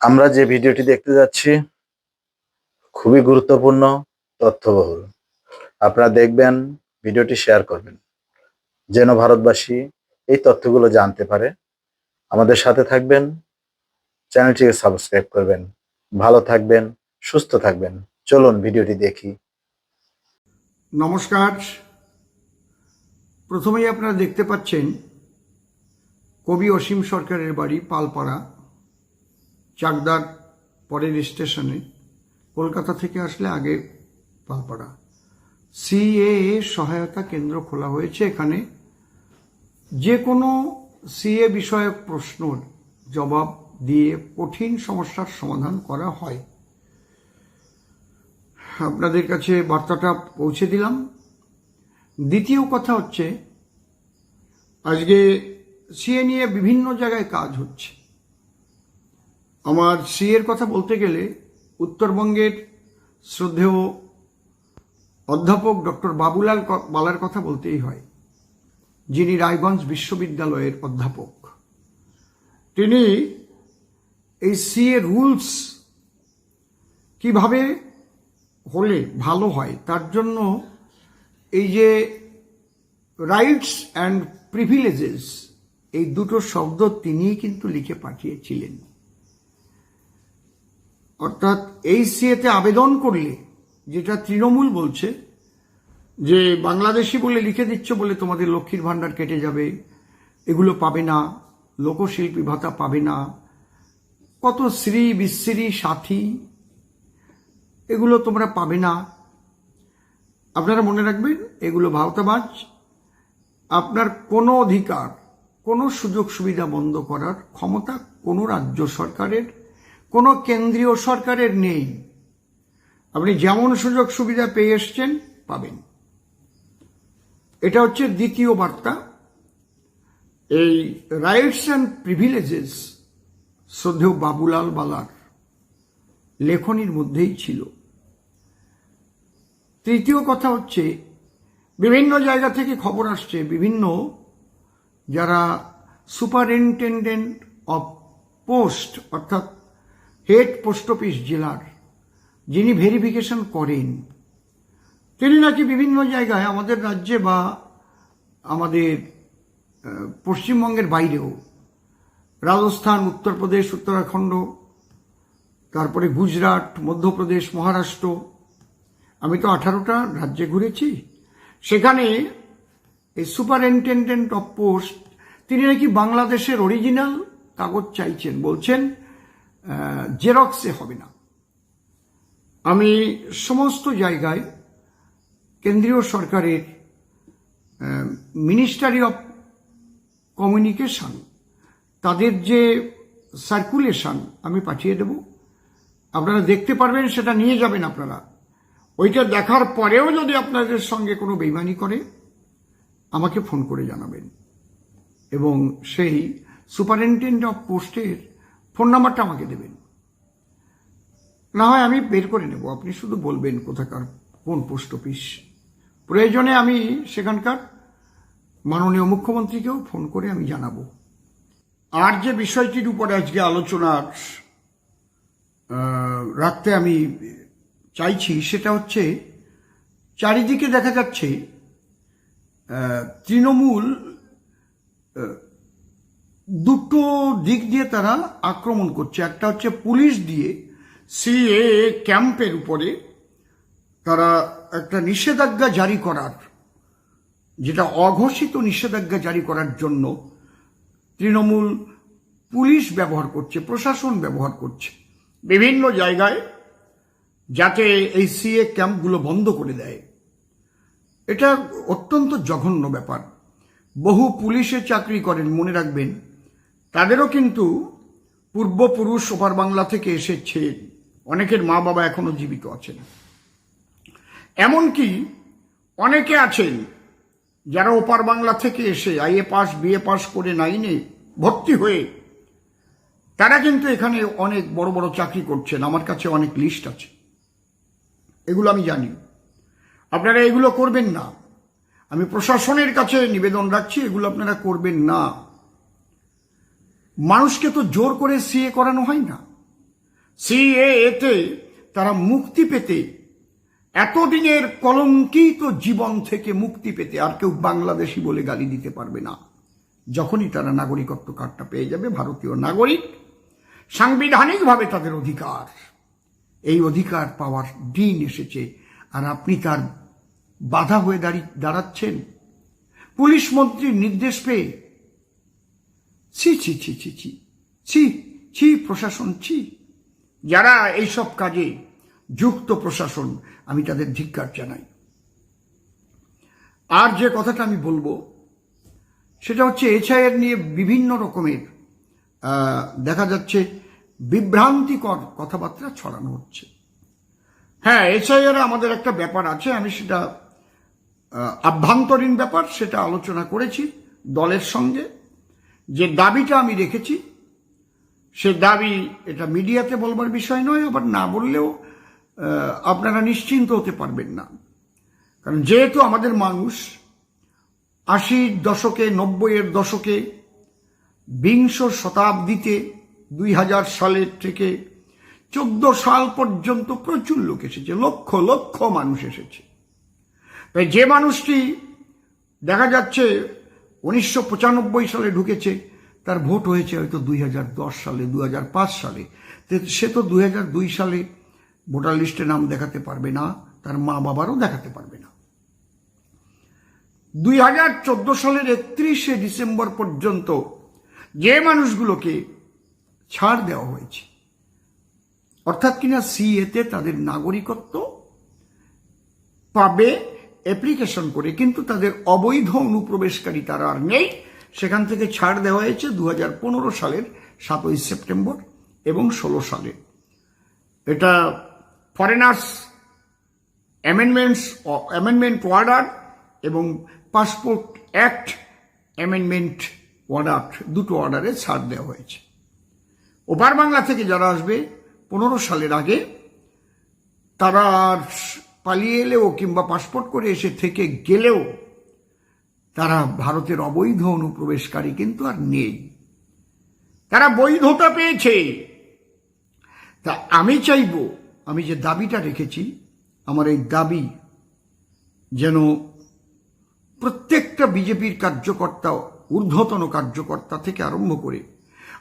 আমরা যে ভিডিওটি দেখতে যাচ্ছি, খুবই গুরুত্বপূর্ণ, তথ্যবহুল। আপনারা দেখবেন, ভিডিওটি শেয়ার করবেন। যেন ভারতবাসী এই তথ্যগুলো জানতে পারে। আমাদের সাথে থাকবেন, চ্যানেলটিকে সাবস্ক্রাইব করবেন। ভালো থাকবেন, সুস্থ থাকবেন। চলুন ভিডিওটি দেখি। নমস্কার। প্রথমেই আপনারা দেখতে পাচ্ছেন কবি অসীম সরকারের বাড়ি, পালপাড়া। চাকদার পরের স্টেশনে, কলকাতা থেকে আসলে আগে পালপাড়া। সিএ সহায়তা কেন্দ্র খোলা হয়েছে এখানে। যে কোনো সিএ বিষয়ক প্রশ্নর জবাব দিয়ে কঠিন সমস্যার সমাধান করা হয়। আপনাদের কাছে বার্তাটা পৌঁছে দিলাম। দ্বিতীয় কথা হচ্ছে, আজকে সিএ নিয়ে বিভিন্ন জায়গায় কাজ হচ্ছে। আমার সিএর কথা বলতে গেলে উত্তরবঙ্গের শ্রদ্ধেয় অধ্যাপক ডক্টর বাবুলাল বালার কথা বলতেই হয়, যিনি রায়গঞ্জ বিশ্ববিদ্যালয়ের অধ্যাপক। তিনি এই সিএ রুলস কীভাবে হলে ভালো হয়, তার জন্য এই যে রাইটস অ্যান্ড প্রিভিলেজেস, এই দুটো শব্দ তিনিই কিন্তু লিখে পাঠিয়েছিলেন। অর্থাৎ এই সিএতে আবেদন করলে, যেটা তৃণমূল বলছে, যে বাংলাদেশি বলে লিখে দিচ্ছ বলে তোমাদের লক্ষ্মীর ভাণ্ডার কেটে যাবে, এগুলো পাবে না, লোকশিল্পী ভাতা পাবে না, কত শ্রী বিশ্রী সাথী, এগুলো তোমরা পাবে না। আপনারা মনে রাখবেন, এগুলো ভাওতাবাজ আপনার কোনো অধিকার, কোনো সুযোগ সুবিধা বন্ধ করার ক্ষমতা কোনো রাজ্য সরকারের কোনো কেন্দ্রীয় সরকারের নেই। আপনি যেমন সুযোগ সুবিধা পেয়ে এসছেন, পাবেন। এটা হচ্ছে দ্বিতীয় বার্তা। এই রাইটস অ্যান্ড প্রিভিলেজেস শ্রদ্ধেয় বাবুলাল বালার লেখনির মধ্যেই ছিল। তৃতীয় কথা হচ্ছে, বিভিন্ন জায়গা থেকে খবর আসছে, বিভিন্ন যারা সুপারিনটেন্ডেন্ট অফ পোস্ট অর্থাৎ হেড পোস্ট অফিস জেলার, যিনি ভেরিফিকেশন করেন। তিনি নাকি বিভিন্ন জায়গায় আমাদের রাজ্যে বা আমাদের পশ্চিমবঙ্গের বাইরেও রাজস্থান, উত্তরপ্রদেশ, উত্তরাখণ্ড, তারপরে গুজরাট, মধ্যপ্রদেশ, মহারাষ্ট্র, আমি তো আঠারোটা রাজ্যে ঘুরেছি, সেখানে এই সুপারিনটেন্ডেন্ট অফ পোস্ট, তিনি নাকি বাংলাদেশের অরিজিনাল কাগজ চাইছেন, বলছেন জেরক্সে হবে না। আমি সমস্ত জায়গায় কেন্দ্রীয় সরকারের মিনিস্টারি অফ কমিউনিকেশন তাদের যে সার্কুলেশন আমি পাঠিয়ে দেব। আপনারা দেখতে পারবেন, সেটা নিয়ে যাবেন আপনারা। ওইটা দেখার পরেও যদি আপনাদের সঙ্গে কোনো বেইমানি করে, আমাকে ফোন করে জানাবেন। এবং সেই সুপারিনটেন্ডেন্ট অফ পোস্টের ফোন নাম্বারটা আমাকে দেবেন। না হয় আমি বের করে নেব। আপনি শুধু বলবেন কোথাকার, কোন পোস্ট অফিস। প্রয়োজনে আমি সেখানকার মাননীয় মুখ্যমন্ত্রীকেও ফোন করে আমি জানাব। আর যে বিষয়টির উপরে আজকে আলোচনার রাখতে আমি চাইছি সেটা হচ্ছে, চারিদিকে দেখা যাচ্ছে তৃণমূল দুটো দিক দিয়ে তারা আক্রমণ করছে। একটা হচ্ছে পুলিশ দিয়ে সিএ ক্যাম্পের উপরে তারা একটা নিষেধাজ্ঞা জারি করার, যেটা অঘোষিত নিষেধাজ্ঞা জারি করার জন্য তৃণমূল পুলিশ ব্যবহার করছে, প্রশাসন ব্যবহার করছে। বিভিন্ন জায়গায় যাতে এই সিএ ক্যাম্পগুলো বন্ধ করে দেয়। এটা অত্যন্ত জঘন্য ব্যাপার। বহু পুলিশে চাকরি করেন, মনে রাখবেন তাদেরও কিন্তু পূর্বপুরুষ ওপার বাংলা থেকে এসেছে। অনেকের মা বাবা এখনও জীবিত আছেন। এমনকি অনেকে আছেন যারা ওপার বাংলা থেকে এসে আইএ পাস বিএ পাস করে নাইনে ভর্তি হয়ে তারা কিন্তু এখানে অনেক বড় বড় চাকরি করছেন। আমার কাছে অনেক লিস্ট আছে। এগুলো আমি জানি। আপনারা এগুলো করবেন না। আমি প্রশাসনের কাছে নিবেদন রাখছি, এগুলো আপনারা করবেন না। মানুষকে তো জোর করে সিএ করানো হয় না। সিএ এতে তারা মুক্তি পেতে এতদিনের কলঙ্কিত জীবন থেকে মুক্তি পেতে আর কেউ বাংলাদেশি বলে গালি দিতে পারবে না। যখনই তারা নাগরিকত্ব কার্ডটা পেয়ে যাবে, ভারতীয় নাগরিক সাংবিধানিকভাবে তাদের অধিকার। এই অধিকার পাওয়ার দিন এসেছে আর আপনি তার বাধা হয়ে দাঁড়ি, দাঁড়াচ্ছেন। পুলিশ মন্ত্রীর নির্দেশ পেয়ে ছি ছি ছি ছি ছি ছি ছি, প্রশাসন, ছি। যারা এইসব কাজে যুক্ত প্রশাসন, আমি তাদের ধিক্কার জানাই। আর যে কথাটা আমি বলব, সেটা হচ্ছে এছাইয়ের নিয়ে বিভিন্ন রকমের দেখা যাচ্ছে বিভ্রান্তিকর কথাবার্তা ছড়ানো হচ্ছে। হ্যাঁ এছাইয়ের আমাদের একটা ব্যাপার আছে, আমি সেটা আভ্যন্তরীণ ব্যাপার, সেটা আলোচনা করেছি দলের সঙ্গে। যে দাবিটা আমি রেখেছি, সে দাবি এটা মিডিয়াতে বলবার বিষয় নয়, আবার না বললেও আপনারা নিশ্চিন্ত হতে পারবেন না। কারণ যেহেতু আমাদের মানুষ, আশির দশকে, নব্বইয়ের দশকে, বিংশ শতাব্দীতে, দুই হাজার সালের থেকে চোদ্দ সাল পর্যন্ত প্রচুর লোক এসেছে, লক্ষ লক্ষ মানুষ এসেছে। তাই যে মানুষটি দেখা যাচ্ছে উনিশশো পঁচানব্বই সালে ঢুকেছে, তার ভোট হয়েছে হয়তো দুই হাজার দশ সালে দু সালে। সে তো দুই হাজার দুই সালে ভোটার লিস্টে নাম দেখাতে পারবে না, তার মা বাবারও দেখাতে পারবে না। দুই হাজার চোদ্দ সালের একত্রিশে ডিসেম্বর পর্যন্ত যে মানুষগুলোকে ছাড় দেওয়া হয়েছে, অর্থাৎ কিনা সিএতে তাদের নাগরিকত্ব পাবে অ্যাপ্লিকেশন করে, কিন্তু তাদের অবৈধ অনুপ্রবেশকারী তারা আর নেই। সেখান থেকে ছাড় দেওয়া হয়েছে দু হাজার পনেরো সালের সাতই সেপ্টেম্বর এবং ষোলো সালে। এটা ফরেনার্স অ্যামেন্ডমেন্টস অ্যামেন্ডমেন্ট অর্ডার এবং পাসপোর্ট অ্যাক্ট অ্যামেন্ডমেন্ট অর্ডার দুটো অর্ডারে ছাড় দেওয়া হয়েছে। ওপার বাংলা থেকে যারা আসবে, পনেরো সালের আগে, তারা পালিয়ে এলেও কিংবা পাসপোর্ট করে এসে থেকে গেলেও তারা ভারতের অবৈধ অনুপ্রবেশকারী কিন্তু আর নেই। তারা বৈধতা পেয়েছে। তা আমি চাইব, আমি যে দাবিটা রেখেছি, আমার এই দাবি যেন প্রত্যেকটা বিজেপির কার্যকর্তা, ঊর্ধ্বতন কার্যকর্তা থেকে আরম্ভ করে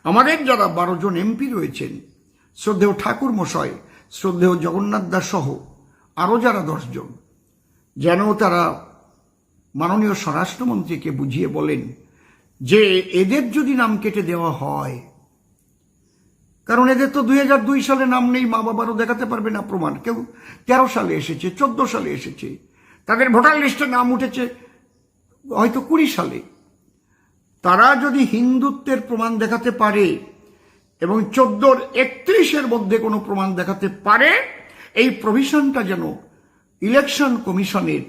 আমাদের যারা বারো জন এমপি রয়েছেন, শ্রদ্ধেয় ঠাকুর মশাই শ্রদ্ধেয় জগন্নাথ দাস সহ আরও যারা দশজন, যেন তারা মাননীয় স্বরাষ্ট্রমন্ত্রীকে বুঝিয়ে বলেন যে এদের যদি নাম কেটে দেওয়া হয়, কারণ এদের তো দুই হাজার দুই সালে নাম নেই মা বাবারও দেখাতে পারবে না প্রমাণ। কেউ তেরো সালে এসেছে, চোদ্দ সালে এসেছে, তাদের ভোটার লিস্টে নাম উঠেছে, হয়তো কুড়ি সালে। তারা যদি হিন্দুত্বের প্রমাণ দেখাতে পারে এবং চোদ্দোর একত্রিশের মধ্যে কোনো প্রমাণ দেখাতে পারে এই প্রভিশনটা যেন ইলেকশন কমিশনের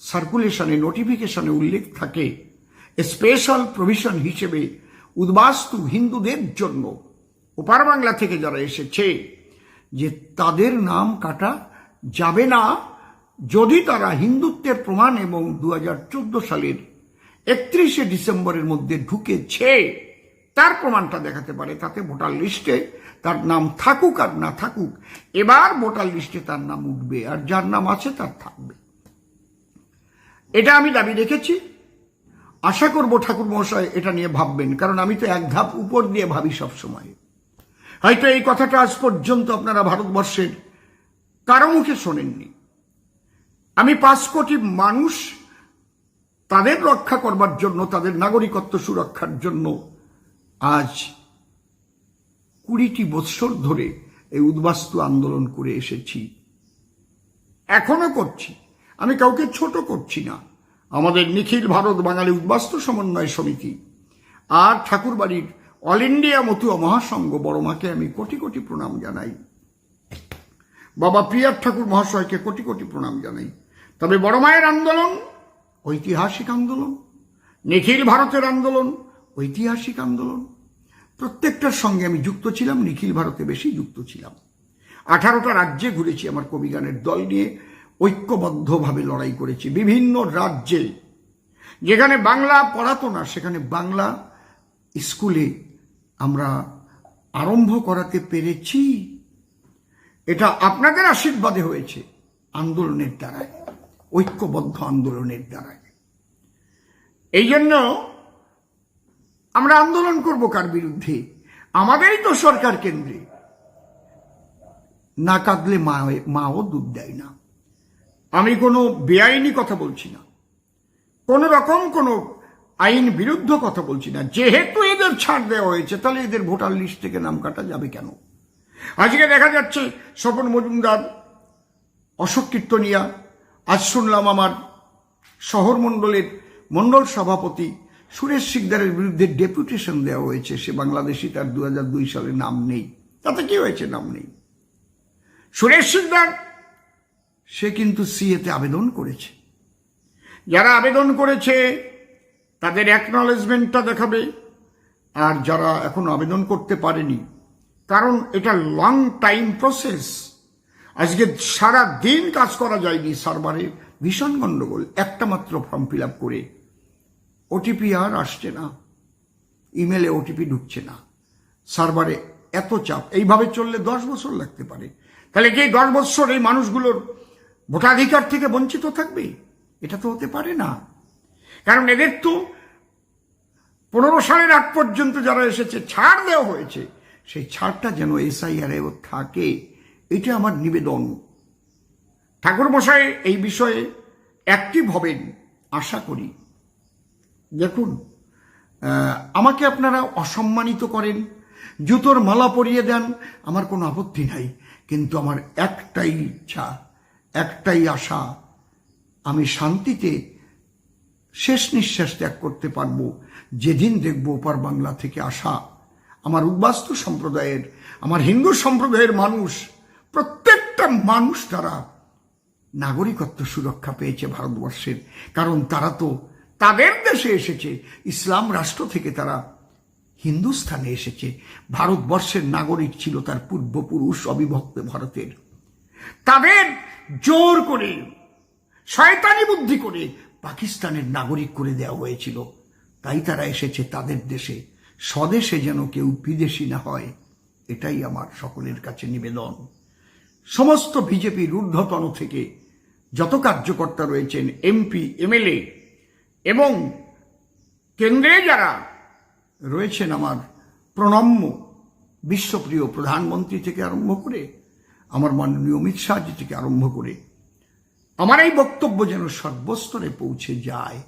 সার্কুলেশনে নোটিফিকেশনে উল্লেখ থাকে স্পেশাল প্রভিশন হিসেবে উদ্বাস্তু হিন্দুদের জন্য। ওপার বাংলা থেকে যারা এসেছে, যে তাদের নাম কাটা যাবে না, যদি তারা হিন্দুত্বের প্রমাণ এবং দু হাজার চোদ্দ সালের একত্রিশে ডিসেম্বরের মধ্যে ঢুকেছে, তার প্রমাণটা দেখাতে পারে। তাতে ভোটার লিস্টে তার নাম থাকুক আর না থাকুক, এবার ভোটার লিস্টে তার নাম উঠবে আর যার নাম আছে তার থাকবে। এটা আমি দাবি রেখেছি। আশা করব ঠাকুর মহাশয় এটা নিয়ে ভাববেন, কারণ আমি তো এক ধাপ উপর দিয়ে ভাবি সব সময়। হয়তো এই কথাটা আজ পর্যন্ত আপনারা ভারতবর্ষের কারও মুখে শোনেননি। আমি পাঁচ কোটি মানুষ তাদের রক্ষা করবার জন্য, তাদের নাগরিকত্ব সুরক্ষার জন্য আজ কুড়িটি বৎসর ধরে এই উদ্বাস্তু আন্দোলন করে এসেছি। এখনও করছি। আমি কাউকে ছোট করছি না। আমাদের নিখিল ভারত বাঙালি উদ্বাস্তু সমন্বয় সমিতি আর ঠাকুরবাড়ির অল ইন্ডিয়া মতুয়া মহাসংঘ বড়মাকে আমি কোটি কোটি প্রণাম জানাই। বাবা প্রিয়ার ঠাকুর মহাশয়কে কোটি কোটি প্রণাম জানাই। তবে বড় মায়ের আন্দোলন ঐতিহাসিক আন্দোলন, নিখিল ভারতের আন্দোলন ঐতিহাসিক আন্দোলন। প্রত্যেকটার সঙ্গে আমি যুক্ত ছিলাম, নিখিল ভারতে বেশি যুক্ত ছিলাম। আঠারোটা রাজ্যে ঘুরেছি আমার কবিগানের দল নিয়ে, ঐক্যবদ্ধভাবে লড়াই করেছি বিভিন্ন রাজ্যে। যেখানে বাংলা পড়াতো না, সেখানে বাংলা স্কুলে আমরা আরম্ভ করাতে পেরেছি। এটা আপনাদের আশীর্বাদে হয়েছে আন্দোলনের দ্বারায়, ঐক্যবদ্ধ আন্দোলনের দ্বারায়। এই জন্য আমরা আন্দোলন করব কার বিরুদ্ধে? আমাদেরই তো সরকার কেন্দ্রে। না কাঁদলে মা মাও দুধ দেয় না। আমি কোনো বেআইনি কথা বলছি না। কোন রকম কোনো আইন বিরুদ্ধ কথা বলছি না। যেহেতু এদের ছাড় দেওয়া হয়েছে, তাহলে এদের ভোটার লিস্ট থেকে নাম কাটা যাবে কেন? আজকে দেখা যাচ্ছে স্বপন মজুমদার, অশোক কীর্তনিয়া, আজ শুনলাম আমার শহর মণ্ডলের মণ্ডল সভাপতি সুরেশ সিকদারের বিরুদ্ধে ডেপুটেশন দেওয়া হয়েছে, সে বাংলাদেশি, তার দু দুই সালে নাম নেই। তাতে কি হয়েছে নাম নেই? সুরেশ সিকদার সে কিন্তু সিএতে আবেদন করেছে। যারা আবেদন করেছে, তাদের অ্যাকনলেজমেন্টটা দেখাবে। আর যারা এখন আবেদন করতে পারেনি, কারণ এটা লং টাইম প্রসেস আজকে সারা দিন কাজ করা যায়নি সার্ভারে ভীষণ গন্ডগোল, একটা মাত্র ফর্ম ফিল করে ওটিপি আর আসছে না। ইমেলে ওটিপি ঢুকছে না। সার্ভারে এত চাপ। এইভাবে চললে দশ বছর লাগতে পারে। তাহলে কি দশ বছর এই মানুষগুলোর ভোটাধিকার থেকে বঞ্চিত থাকবে, এটা তো হতে পারে না। কারণ এদের তো পনেরো সালের আগ পর্যন্ত যারা এসেছে, ছাড় দেওয়া হয়েছে, সেই ছাড়টা যেন এসআইআর এও থাকে, এটা আমার নিবেদন। ঠাকুর মশাই এই বিষয়ে অ্যাক্টিভ হবেন, আশা করি। দেখুন আমাকে আপনারা অসম্মানিত করেন, জুতোর মালা পরিয়ে দেন, আমার কোনো আপত্তি নাই, কিন্তু আমার একটাই ইচ্ছা, একটাই আশা, আমি শান্তিতে শেষ নিঃশ্বাস ত্যাগ করতে পারব, যেদিন দেখব ওপার বাংলা থেকে আসা। আমার উদ্বাস্তু সম্প্রদায়ের, আমার হিন্দু সম্প্রদায়ের মানুষ, প্রত্যেকটা মানুষ তারা নাগরিকত্ব সুরক্ষা পেয়েছে ভারতবর্ষের, কারণ তারা তো তাদের দেশে এসেছে। ইসলাম রাষ্ট্র থেকে তারা হিন্দুস্থানে এসেছে। ভারতবর্ষের নাগরিক ছিল তার পূর্বপুরুষ অবিভক্ত ভারতের। তাদের জোর করে, শয়তানি বুদ্ধি করে পাকিস্তানের নাগরিক করে দেওয়া হয়েছিল। তাই তারা এসেছে তাদের দেশে। স্বদেশে যেন কেউ বিদেশি না হয়, এটাই আমার সকলের কাছে নিবেদন। সমস্ত বিজেপির ঊর্ধ্বতন থেকে যত কার্যকর্তা রয়েছেন, এমপি, এমএলএ এবং কেন্দ্রে যারা রয়েছেন আমার প্রণম্য বিশ্বপ্রিয় প্রধানমন্ত্রী থেকে আরম্ভ করে, আমার মাননীয় অমিত শাহজি থেকে আরম্ভ করে, আমার এই বক্তব্য যেন সর্বস্তরে পৌঁছে যায়।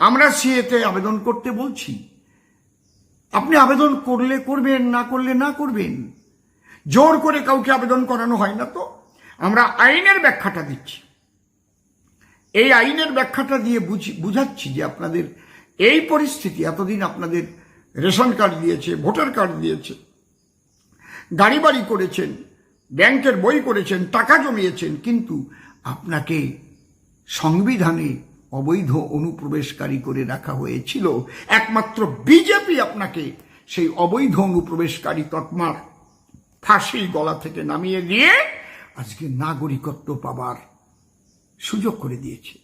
আমরা সিএতে আবেদন করতে বলছি, আপনি আবেদন করলে করবেন, না করলে না করবেন, জোর করে কাউকে আবেদন করানো হয় না তো, আমরা আইনের ব্যাখ্যাটা দিচ্ছি। এই আইনের ব্যাখ্যাটা দিয়ে বুঝি বুঝাচ্ছি যে আপনাদের এই পরিস্থিতি এতদিন আপনাদের রেশন কার্ড দিয়েছে, ভোটার কার্ড দিয়েছে গাড়ি বাড়ি করেছেন, ব্যাংকের বই করেছেন, টাকা জমিয়েছেন, কিন্তু আপনাকে সংবিধানে অবৈধ অনুপ্রবেশকারী করে রাখা হয়েছিল। একমাত্র বিজেপি আপনাকে সেই অবৈধ অনুপ্রবেশকারী তৎমার ফাঁসি গলা থেকে নামিয়ে দিয়ে আজকে নাগরিকত্ব পাবার সুযোগ করে দিয়েছে।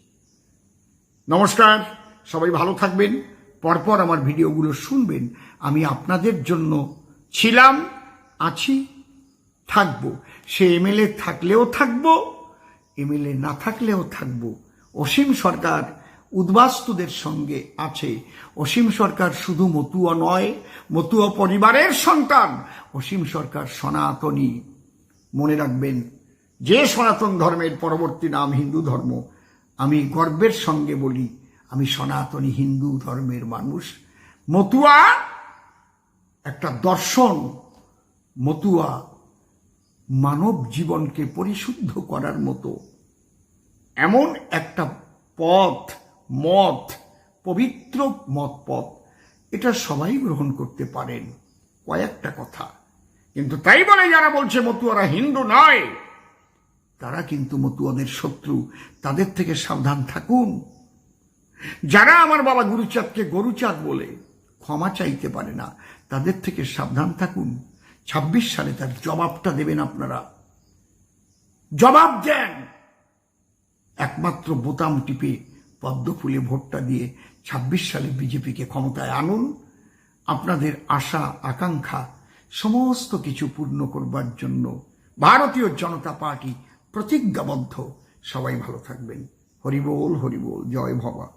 নমস্কার, সবাই ভালো থাকবেন। পরপর আমার ভিডিওগুলো শুনবেন। আমি আপনাদের জন্য ছিলাম, আছি, থাকব। সে এমএলএ থাকলেও থাকব, এমএলএ না থাকলেও থাকব। অসীম সরকার উদ্বাস্তুদের সঙ্গে আছে। অসীম সরকার শুধু মতুয়া নয়, মতুয়া পরিবারের সন্তান। অসীম সরকার সনাতনী। মনে রাখবেন যে সনাতন ধর্মের পরবর্তী নাম হিন্দু ধর্ম, আমি গর্বের সঙ্গে বলি, আমি সনাতনী হিন্দু ধর্মের মানুষ। মতুয়া, একটা দর্শন, মতুয়া, মানব জীবনকে পরিশুদ্ধ করার মতো। এমন একটা পথ, মত, পবিত্র মত পথ, এটা সবাই গ্রহণ করতে পারেন। কয়েকটা কথা। কিন্তু তাই বলে যারা বলছে মতুয়ারা হিন্দু নয় তারা কিন্তু মতুয়াদের শত্রু। তাদের থেকে সাবধান থাকুন। যারা আমার বাবা গুরুচাঁদকে গরুচাঁদ বলে ক্ষমা চাইতে পারে না, তাদের থেকে সাবধান থাকুন। ছাব্বিশ সালে তার জবাবটা দেবেন আপনারা। জবাব দেন। একমাত্র বোতাম টিপে পদ্ম ফুলে ভোটটা দিয়ে ছাব্বিশ সালে বিজেপিকে ক্ষমতায় আনুন। আপনাদের আশা, আকাঙ্ক্ষা, সমস্ত কিছু পূর্ণ করবার জন্য ভারতীয় জনতা পার্টি প্রতিজ্ঞাবদ্ধ। সবাই ভালো থাকবেন। হরিবোল হরিবোল জয় ভবা।